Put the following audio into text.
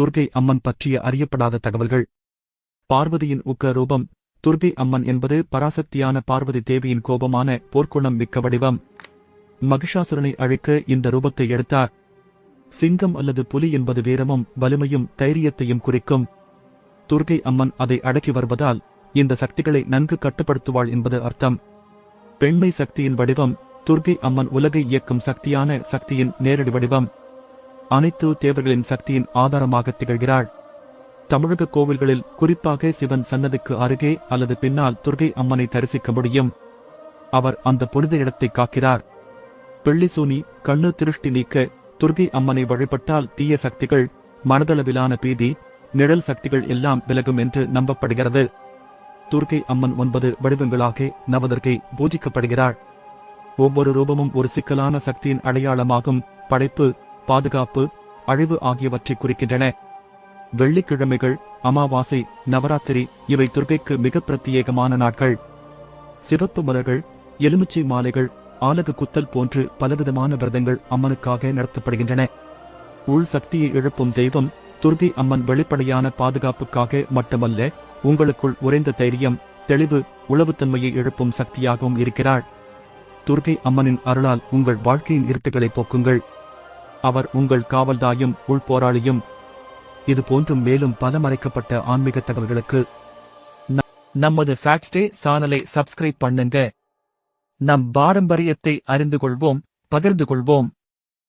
துர்கை அம்மன் பற்றிய அறியப்படாத தகவல்கள். பார்வதியின் உக்க ரூபம் துர்கை அம்மன் என்பது பராசக்தியான பார்வதி தேவியின் கோபமான போர்க்குணம் மிக்க வடிவம். மகிஷாசுரனை அழைக்க இந்த ரூபத்தை எடுத்தார். சிங்கம் அல்லது புலி என்பது வீரமும் வலிமையும் தைரியத்தையும் குறிக்கும். துர்கை அம்மன் அதை அடக்கி வருவதால் இந்த சக்திகளை நன்கு கட்டுப்படுத்துவாள் என்பது அர்த்தம். பெண்மை சக்தியின் வடிவம். துர்கை அம்மன் உலகை இயக்கும் சக்தியான சக்தியின் நேரடி வடிவம். அனைத்து தேவர்களின் சக்தியின் ஆதாரமாக திகழ்கிறாள். தமிழக கோவில்களில் குறிப்பாக சிவன் சன்னதிக்கு அருகே அல்லது பின்னால் துர்கை அம்மனை தரிசிக்க முடியும். அவர் அந்த புனித இடத்தை காக்கிறார். பெள்ளிசூனி கண்ணு திருஷ்டி நீக்க துர்கை அம்மனை வழிபட்டால் தீய சக்திகள் மனதளவிலான பீதி நிழல் சக்திகள் எல்லாம் விலகும் என்று நம்பப்படுகிறது. துர்கை அம்மன் ஒன்பது வடிவங்களாக நவதுர்கை பூஜிக்கப்படுகிறாள். ஒவ்வொரு ரூபமும் ஒரு சிக்கலான சக்தியின் அடையாளமாகும் படைப்பு பாதுகாப்பு அழிவு ஆகியவற்றை குறிக்கின்றன. வெள்ளிக்கிழமைகள் அமாவாசை நவராத்திரி இவை துர்கைக்கு மிக பிரத்யேகமான நாட்கள். சிவப்பு மலர்கள் எலுமிச்சை மாலைகள் ஆலகு குத்தல் போன்று பலவிதமான விரதங்கள் அம்மனுக்காக நடத்தப்படுகின்றன. உள் சக்தியை இழப்பும் தெய்வம் துர்கை அம்மன் வெளிப்படையான பாதுகாப்புக்காக மட்டுமல்ல உங்களுக்குள் உறைந்த தைரியம் தெளிவு உளவுத்தன்மையை இழப்பும் சக்தியாகவும் இருக்கிறாள் துர்கை அம்மனின் அருளால் உங்கள் வாழ்க்கையின் இருட்டுகளை போக்குங்கள். அவர் உங்கள் காவல்தாயும் உள்போராளியும். இது போன்றும் மேலும் பல மறைக்கப்பட்ட ஆன்மீக தகவல்களுக்கு நமது ஃபேக்ஸ்டே சானலை சப்ஸ்கிரைப் பண்ணுங்க. நம் பாரம்பரியத்தை அறிந்து கொள்வோம் பகிர்ந்து கொள்வோம்.